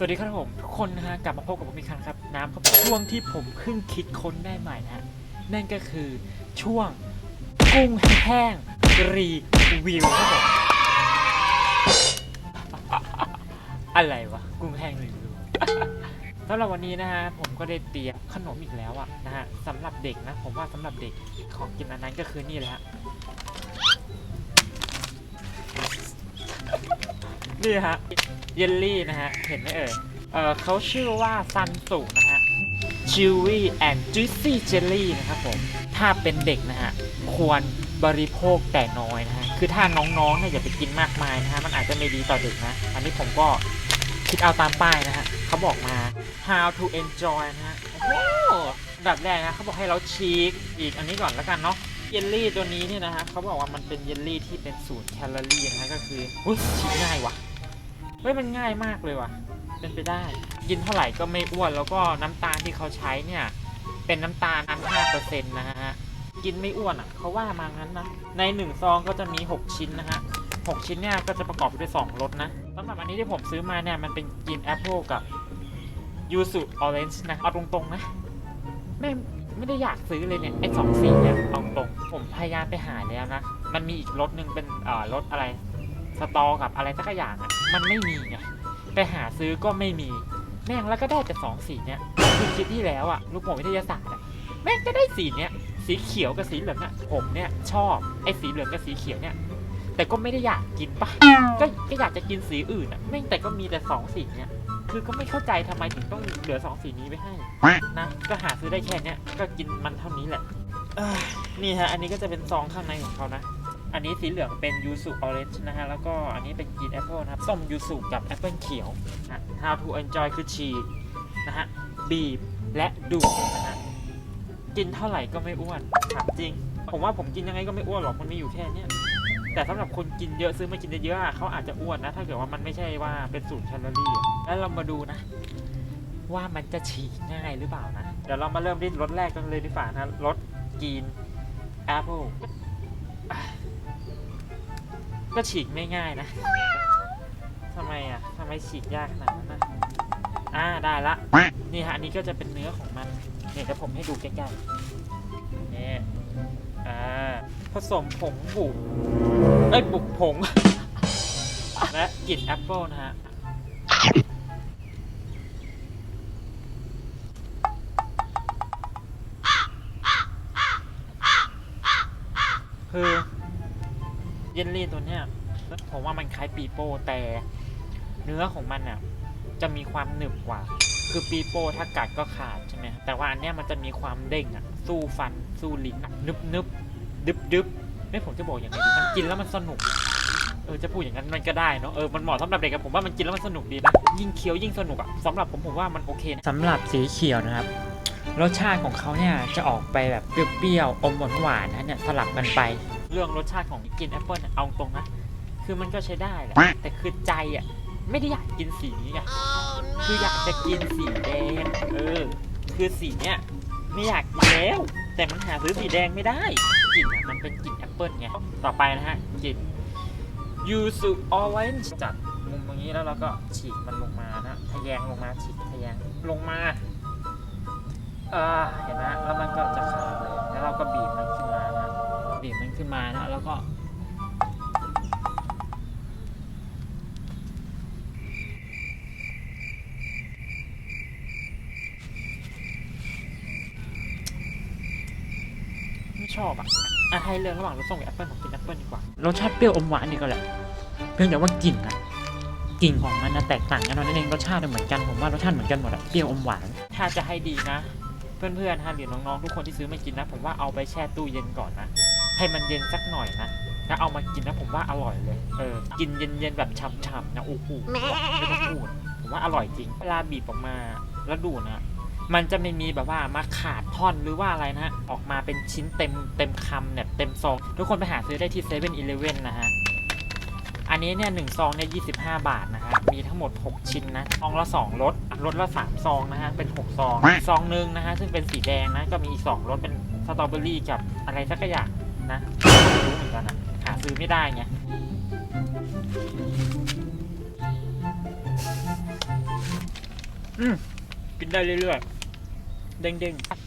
สวัสดีครับผมทุกคนนะฮะกลับมาพบกับผมอีกครั้งครับ น้ำครับช่วงที่ผมเพิ่งคิดค้นได้ใหม่นะฮะนั่นก็คือช่วงกุ้งแห้งรีวิวครับผมอะไรวะกุ้งแห้งรีวิวสำหรับวันนี้นะฮะผมก็ได้เตรียมขนมอีกแล้วอะนะฮะสำหรับเด็กนะ ผมว่าสำหรับเด็กของกินอันนั้นก็คือนี่เลยฮะนี่ฮะ เยลลี่นะฮะ เห็นไหมเอ่ยเออเขาชื่อว่าซันสุนะฮะ Chewy and Juicy Jelly นะครับผม ถ้าเป็นเด็กนะฮะ ควรบริโภคแต่น้อยนะฮะ คือถ้าน้องๆเนี่ยอย่าไปกินมากมายนะฮะ มันอาจจะไม่ดีต่อเด็กนะ อันนี้ผมก็คิดเอาตามป้ายนะฮะเขาบอกมา how to enjoy นะฮะโอ้ดับแรกนะเขาบอกให้เราชีกอีกอันนี้ก่อนแล้วกันเนาะเยลลี่ตัวนี้เนี่ยนะฮะเขาบอกว่ามันเป็นเยลลี่ที่เป็นศูนย์แคลอรี่นะฮะก็คืออุ้ยฉีกง่ายว่ะ เฮ้ยมันง่ายมากเลยว่ะ เป็นไปได้ กินเท่าไหร่ก็ไม่อ้วน แล้วก็น้ำตาลที่เขาใช้เนี่ย เป็นน้ำตาลอัน5%นะฮะ กินไม่อ้วนอะเขาว่ามางั้นนะ ในหนึ่งซองก็จะมี6ชิ้นนะฮะ6ชิ้นเนี่ยก็จะประกอบไปด้วย2รสนะสำหรับอันนี้ที่ผมซื้อมาเนี่ยมันเป็นกินแอปเปิลกับยูสุออเรนจ์นะ เอาตรงๆนะไม่ไม่ได้อยากซื้อเลยเนี่ยไอ้สองสีเนี่ยเอาตรงผมพยายามไปหาแล้วนะ มันมีอีกรสหนึ่งเป็นเอ่อรสอะไร สตอกับอะไรสักอย่างอะ มันไม่มีไงไปหาซื้อก็ไม่มี แม่งแล้วก็ได้แต่สองสีเนี่ยคือคิดที่แล้วอะลูกโป่งวิทยาศาสตร์อะแม่งก็ได้สีเนี้ยสีเขียวกับสีเหลืองอะผมเนี่ยชอบไอ้สีเหลืองกับสีเขียวเนี่ยแต่ก็ไม่ได้อยากกินปะก็ก็อยากจะกินสีอื่นอะแม่งแต่ก็มีแต่สองสีเนี่ยคือก็ไม่เข้าใจทำไมถึงต้องเหลือสองสีนี้ไว้ให้นะก็หาซื้อได้แค่เนี้ยก็กินมันเท่านี้แหละอ้ยนี่ฮะอันนี้ก็จะเป็นซองข้างในของเขานะ อันนี้สีเหลืองเป็นยูสุออเรนจ์นะฮะ แล้วก็อันนี้เป็นกรีนแอปเปิลนะครับ ส้มยูสุกับแอปเปิลเขียวนะ How to enjoy คือฉีกนะฮะ บีบและดูดนะฮะ กินเท่าไหร่ก็ไม่อ้วนถามจริง ผมว่าผมกินยังไงก็ไม่อ้วนหรอก มันมีอยู่แค่เนี้ยแต่สำหรับคนกินเยอะซื้อมากินเยอะๆอะเขาอาจจะอ้วนนะ ถ้าเกิดว่ามันไม่ใช่ว่าเป็นสูตรแคลอรี่ แล้วเรามาดูนะ ว่ามันจะฉีกง่ายหรือเปล่านะ เดี๋ยวเรามาเริ่มที่รสแรกกันเลยดีกว่านะรสกรีนแอปเปิล ก็ฉีกไม่ง่ายนะทำไมอะทำไมฉีกยากขนาดนั้นนะอ่าได้ละ นี่ฮะอันนี้ก็จะเป็นเนื้อของมันเนี่ยเดี๋ยวผมให้ดูใกล้ๆนี่อ่าผสมผงบุกเอ้ยบุกผง และกลิ่นแอปเปิลนะฮะคือ เยลลี่ตัวเนี้ยผมว่ามันคล้ายปีโป้แต่เนื้อของมันอะจะมีความหนึบกว่า คือปีโป้ถ้ากัดก็ขาดใช่ไหมแต่ว่าอันเนี้ยมันจะมีความเด้งอะ สู้ฟัน สู้ลิ้นนึบนึบดึบดึบไม่ผมจะบอกอย่างไรดีมันกินแล้วมันสนุก เออจะพูดอย่างนั้นมันก็ได้เนาะ เออ มันเหมาะสำหรับเด็กกับผมว่ามันกินแล้วมันสนุกดีนะ ยิ่งเคี้ยวยิ่งสนุกอะสำหรับผมผมว่ามันโอเคนะสำหรับสีเขียวนะครับ รสชาติของเขาเนี่ยจะออกไปแบบเปรี้ยวๆ อมหวานๆนะเนี่ยสลับกันไป เรื่องรสชาติของกินแอปเปิลเนี่ยเอาตรงนะ คือมันก็ใช้ได้แหละ แต่คือใจอะ ไม่ได้อยากกินสีนี้ไงคืออยากจะกินสีแดง เออ คือสีเนี้ยไม่อยากกินแล้ว แต่มันหาซื้อสีแดงไม่ได้ กลิ่นอะมันเป็นกลิ่นแอปเปิลไง ต่อไปนะฮะ กลิ่นยูสุออเรนจ์จัดมุมตรงนี้แล้วเราก็ฉีกมันลงมานะทะแยงลงมาฉีกทะแยงลงมา อ่า เห็นไหมแล้วมันก็จะขาดเลย แล้วเราก็บี บีบมันขึ้นมานะแล้วก็ ไม่ชอบอะอะให้เรื่องระหว่างรสส้มกับแอปเปิ้ลผมกินแอปเปิ้ลดีกว่ารสชาติเปรี้ยวอมหวานนี่ก็แหละเพียงแต่ว่ากลิ่นอะกลิ่นของมันนะแตกต่างกันนั่นเองรสชาติเหมือนกันผมว่ารสชาติเหมือนกันหมดอะเปรี้ยวอมหวาน ถ้าจะให้ดีนะ เพื่อนๆฮะหรือน้องๆทุกคนที่ซื้อมากินนะ ผมว่าเอาไปแช่ตู้เย็นก่อนนะ ให้มันเย็นสักหน่อยนะแล้วเอามากินนะผมว่าอร่อยเลย เออ กินเย็นๆแบบฉ่ำๆนะโอ้โหไม่ต้องพูดผมว่าอร่อยจริง เวลาบีบออกมาแล้วดูนะ มันจะไม่มีแบบว่ามาขาดท่อนหรือว่าอะไรนะฮะออกมาเป็นชิ้นเต็มเต็มคำเนี่ยเต็มซอง ทุกคนไปหาซื้อได้ที่เซเว่นอีเลฟเว่นนะฮะ อันนี้เนี่ยหนึ่งซองเนี่ยยี่สิบห้าบาทนะฮะ มีทั้งหมด 6 ชิ้นนะ ซองละ 2รสรสละ 3 ซองนะฮะ เป็น 6 ซอง ซองหนึ่งนะฮะ ซึ่งเป็นสีแดงนะ ก็มีอีก2รสเป็นสตรอเบอรี่กับอะไรสักอย่าง นะไม่รู้เหมือนกันนะหาซื้อไม่ได้ไงอืมกินได้เรื่อยๆ เด้งๆ